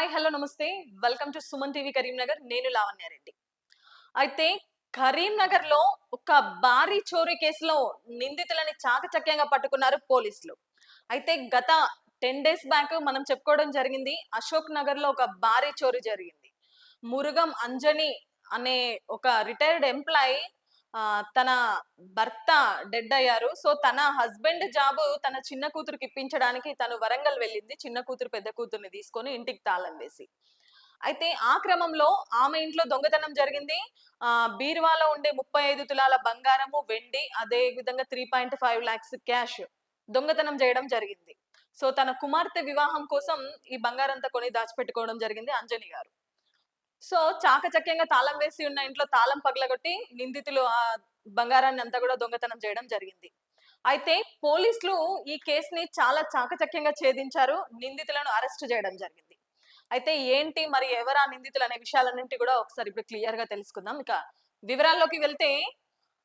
Hi hello నమస్తే. Welcome to Suman TV Karimnagar. నేను లావణ్యారెడ్డి. అయితే కరీంనగర్లో ఒక భారీ చోరీ కేసులో నిందితులని చాకచక్యంగా పట్టుకున్నారు పోలీసులు. అయితే గత టెన్ డేస్ బ్యాక్ మనం చెప్పుకోవడం జరిగింది అశోక్ నగర్లో ఒక భారీ చోరీ జరిగింది. మురుగం అంజని అనే ఒక రిటైర్డ్ ఎంప్లాయీ తన భర్త డెడ్ అయ్యారు. సో తన హస్బెండ్ జాబ్ తన చిన్న కూతురుకి ఇప్పించడానికి తను వరంగల్ వెళ్ళింది. చిన్న కూతురు పెద్ద కూతురుని తీసుకొని ఇంటికి తాళం వేసి. అయితే ఆ క్రమంలో ఆమె ఇంట్లో దొంగతనం జరిగింది. ఆ బీరువాలో ఉండే ముప్పై ఐదు తులాల బంగారము వెండి అదే విధంగా three point five lakhs cash దొంగతనం చేయడం జరిగింది. సో తన కుమార్తె వివాహం కోసం ఈ బంగారంతా కొని దాచిపెట్టుకోవడం జరిగింది అంజని గారు. సో చాకచక్యంగా తాళం వేసి ఉన్న ఇంట్లో తాళం పగలగొట్టి నిందితులు ఆ బంగారాన్ని అంతా కూడా దొంగతనం చేయడం జరిగింది. అయితే పోలీసులు ఈ కేసుని చాలా చాకచక్యంగా ఛేదించారు నిందితులను అరెస్ట్ చేయడం జరిగింది. అయితే ఏంటి మరి ఎవరా నిందితులు అనే విషయాలన్నింటి కూడా ఒకసారి ఇప్పుడు క్లియర్గా తెలుసుకుందాం. ఇక వివరాల్లోకి వెళ్తే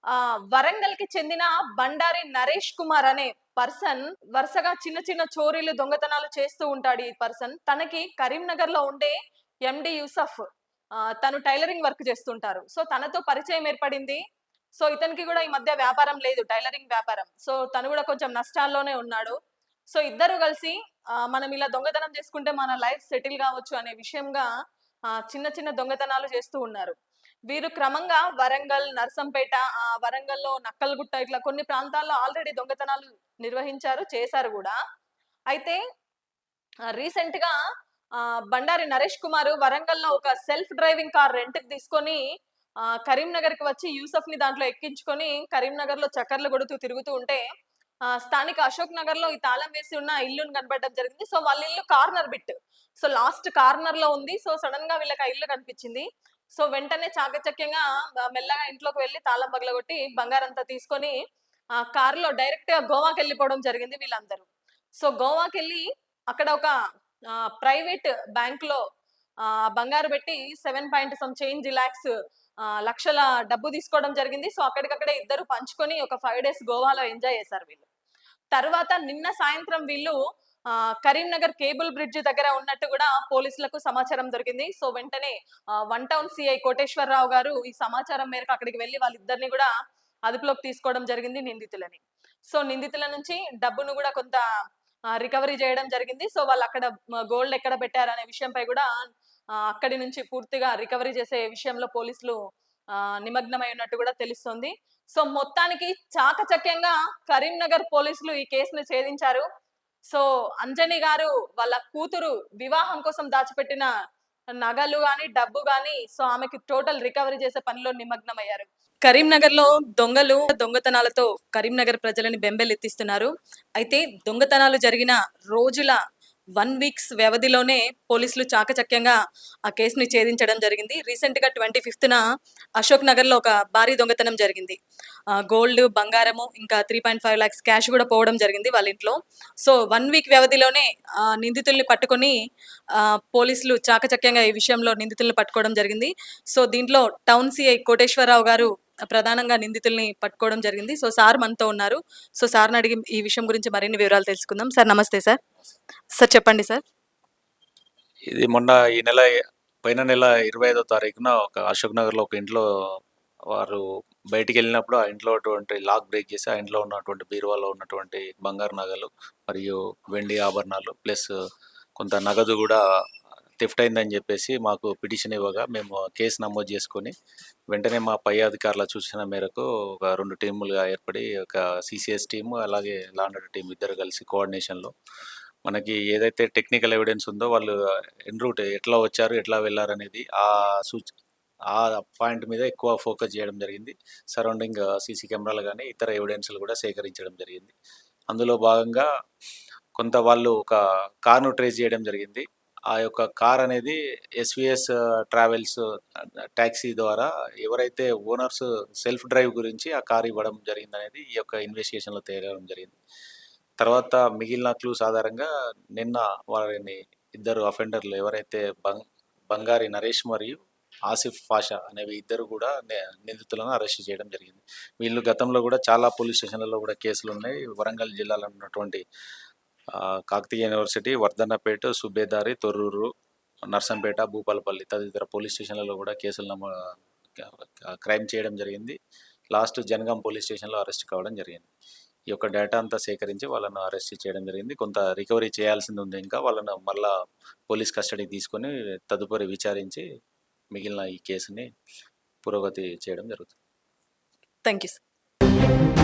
ఆ వరంగల్కి చెందిన బండారి నరేష్ కుమార్ అనే పర్సన్ వరుసగా చిన్న చిన్న చోరీలు దొంగతనాలు చేస్తూ ఉంటాడు ఈ పర్సన్. తనకి కరీంనగర్లో ఉండే ఎండి యూసఫ్ తను టైలరింగ్ వర్క్ చేస్తుంటారు. సో తనతో పరిచయం ఏర్పడింది. సో ఇతనికి కూడా ఈ మధ్య వ్యాపారం లేదు టైలరింగ్ వ్యాపారం. సో తను కూడా కొంచెం నష్టాల్లోనే ఉన్నాడు. సో ఇద్దరు కలిసి మనం ఇలా దొంగతనం చేసుకుంటే మన లైఫ్ సెటిల్ కావచ్చు అనే విషయంగా చిన్న చిన్న దొంగతనాలు చేస్తూ ఉన్నారు. వీరు క్రమంగా వరంగల్ నర్సంపేట ఆ, వరంగల్లో నక్కల్గుట్ట ఇట్లా కొన్ని ప్రాంతాల్లో ఆల్రెడీ దొంగతనాలు నిర్వహించారు చేశారు కూడా. అయితే రీసెంట్గా బండారి నరేష్ కుమార్ వరంగల్లో ఒక సెల్ఫ్ డ్రైవింగ్ కార్ రెంట్కి తీసుకొని కరీంనగర్కి వచ్చి యూసఫ్ని దాంట్లో ఎక్కించుకొని కరీంనగర్లో చక్కర్లు కొడుతూ తిరుగుతూ ఉంటే స్థానిక అశోక్ నగర్లో ఈ తాళం వేసి ఉన్న ఇల్లును కనబడడం జరిగింది. సో వాళ్ళ ఇల్లు కార్నర్ బిట్. సో లాస్ట్ కార్నర్లో ఉంది. సో సడన్గా వీళ్ళకి ఆ ఇల్లు కనిపించింది. సో వెంటనే చాకచక్యంగా మెల్లగా ఇంట్లోకి వెళ్ళి తాళం పగలగొట్టి బంగారంతా తీసుకొని ఆ కారులో డైరెక్ట్గా గోవాకి వెళ్ళిపోవడం జరిగింది వీళ్ళందరూ. సో గోవాకి వెళ్ళి అక్కడ ఒక ప్రైవేట్ బ్యాంక్లో బంగారు పెట్టి seven point some change lakhs లక్షల డబ్బు తీసుకోవడం జరిగింది. సో అక్కడికక్కడే ఇద్దరు పంచుకొని ఒక ఫైవ్ డేస్ గోవాలో ఎంజాయ్ చేశారు వీళ్ళు. తర్వాత నిన్న సాయంత్రం వీళ్ళు కరీంనగర్ కేబుల్ బ్రిడ్జ్ దగ్గర ఉన్నట్టు కూడా పోలీసులకు సమాచారం దొరికింది. సో వెంటనే వన్ టౌన్ సిఐ కోటేశ్వరరావు గారు ఈ సమాచారం మేరకు అక్కడికి వెళ్ళి వాళ్ళిద్దరిని కూడా అదుపులోకి తీసుకోవడం జరిగింది నిందితులని. సో నిందితుల నుంచి డబ్బును కూడా కొంత రికవరీ చేయడం జరిగింది. సో వాళ్ళు అక్కడ గోల్డ్ ఎక్కడ పెట్టారు అనే విషయంపై కూడా అక్కడి నుంచి పూర్తిగా రికవరీ చేసే విషయంలో పోలీసులు నిమగ్నమై ఉన్నట్టు కూడా తెలుస్తుంది. సో మొత్తానికి చాకచక్యంగా కరీంనగర్ పోలీసులు ఈ కేసును ఛేదించారు. సో అంజని గారు వాళ్ళ కూతురు వివాహం కోసం దాచిపెట్టిన నగలు గాని డబ్బు గాని సో ఆమెకి టోటల్ రికవరీ చేసే పనిలో నిమగ్నమయ్యారు. కరీంనగర్లో దొంగలు దొంగతనాలతో కరీంనగర్ ప్రజలని బెంబెలెత్తిస్తున్నారు. అయితే దొంగతనాలు జరిగిన రోజుల వన్ వీక్స్ వ్యవధిలోనే పోలీసులు చాకచక్యంగా ఆ కేసుని ఛేదించడం జరిగింది. రీసెంట్గా ట్వంటీ ఫిఫ్త్న అశోక్ నగర్లో ఒక భారీ దొంగతనం జరిగింది. గోల్డ్ బంగారము ఇంకా three point five lakhs cash కూడా పోవడం జరిగింది వాళ్ళ ఇంట్లో. సో వన్ వీక్ వ్యవధిలోనే నిందితుల్ని పట్టుకొని పోలీసులు చాకచక్యంగా ఈ విషయంలో నిందితుల్ని పట్టుకోవడం జరిగింది. సో దీంట్లో టౌన్ సిఐ కోటేశ్వరరావు గారు ప్రధానంగా నిందితుల్ని పట్టుకోవడం జరిగింది. సో సార్ మనతో ఉన్నారు. సో సార్ని అడిగి ఈ విషయం గురించి మరిన్ని వివరాలు తెలుసుకుందాం. సార్ నమస్తే సార్. సార్ చెప్పండి సార్. ఇది మొన్న ఈ నెల పైన నెల ఇరవై ఐదో తారీఖున ఒక అశోక్ నగర్లో ఒక ఇంట్లో వారు బయటికి వెళ్ళినప్పుడు ఆ ఇంట్లో అటువంటి లాక్ బ్రేక్ చేసి ఆ ఇంట్లో ఉన్నటువంటి బీరువాలో ఉన్నటువంటి బంగారు నగలు మరియు వెండి ఆభరణాలు ప్లస్ కొంత నగదు కూడా థిఫ్ట్ అయిందని చెప్పేసి మాకు పిటిషన్ ఇవ్వగా మేము కేసు నమోదు చేసుకొని వెంటనే మా పై అధికారుల సూచన మేరకు ఒక రెండు టీములుగా ఏర్పడి ఒక సిసిఎస్ టీము అలాగే లాండర్ టీం ఇద్దరు కలిసి కోఆర్డినేషన్లో మనకి ఏదైతే టెక్నికల్ ఎవిడెన్స్ ఉందో వాళ్ళు ఎన్ రూట్ ఎట్లా వచ్చారు ఎట్లా వెళ్ళారు అనేది ఆ సూచ ఆ పాయింట్ మీద ఎక్కువ ఫోకస్ చేయడం జరిగింది. సరౌండింగ్ సీసీ కెమెరాలు కానీ ఇతర ఎవిడెన్స్లు కూడా సేకరించడం జరిగింది. అందులో భాగంగా కొంత వాళ్ళు ఒక కార్ను ట్రేస్ చేయడం జరిగింది. ఆ యొక్క కార్ అనేది ఎస్విఎస్ ట్రావెల్స్ ట్యాక్సీ ద్వారా ఎవరైతే ఓనర్స్ సెల్ఫ్ డ్రైవ్ గురించి ఆ కార్ ఇవ్వడం జరిగింది అనేది ఈ యొక్క ఇన్వెస్టిగేషన్లో తేలడం జరిగింది. తర్వాత మిగిలిన క్లూస్ ఆధారంగా నిన్న వారిని ఇద్దరు అఫెండర్లు ఎవరైతే బంగ్ బంగారి నరేష్ మరియు ఆసిఫ్ పాషా అనేవి ఇద్దరు కూడా నే- నిందితులను అరెస్ట్ చేయడం జరిగింది. వీళ్ళు గతంలో కూడా చాలా పోలీస్ స్టేషన్లలో కూడా కేసులు ఉన్నాయి. వరంగల్ జిల్లాలో ఉన్నటువంటి కాకతీయ యూనివర్సిటీ వర్ధన్నపేట సుబేదారి తొర్రూరు నర్సంపేట భూపాలపల్లి తదితర పోలీస్ స్టేషన్లలో కూడా కేసులు నమో క్రైమ్ చేయడం జరిగింది. లాస్ట్ జనగాం పోలీస్ స్టేషన్లో అరెస్ట్ కావడం జరిగింది. ఈ యొక్క డేటా అంతా సేకరించి వాళ్ళను అరెస్ట్ చేయడం జరిగింది. కొంత రికవరీ చేయాల్సింది ఉంది ఇంకా. వాళ్ళను మళ్ళా పోలీస్ కస్టడీకి తీసుకొని తదుపరి విచారించి మిగిలిన ఈ కేసుని పురోగతి చేయడం జరుగుతుంది. Thank you sir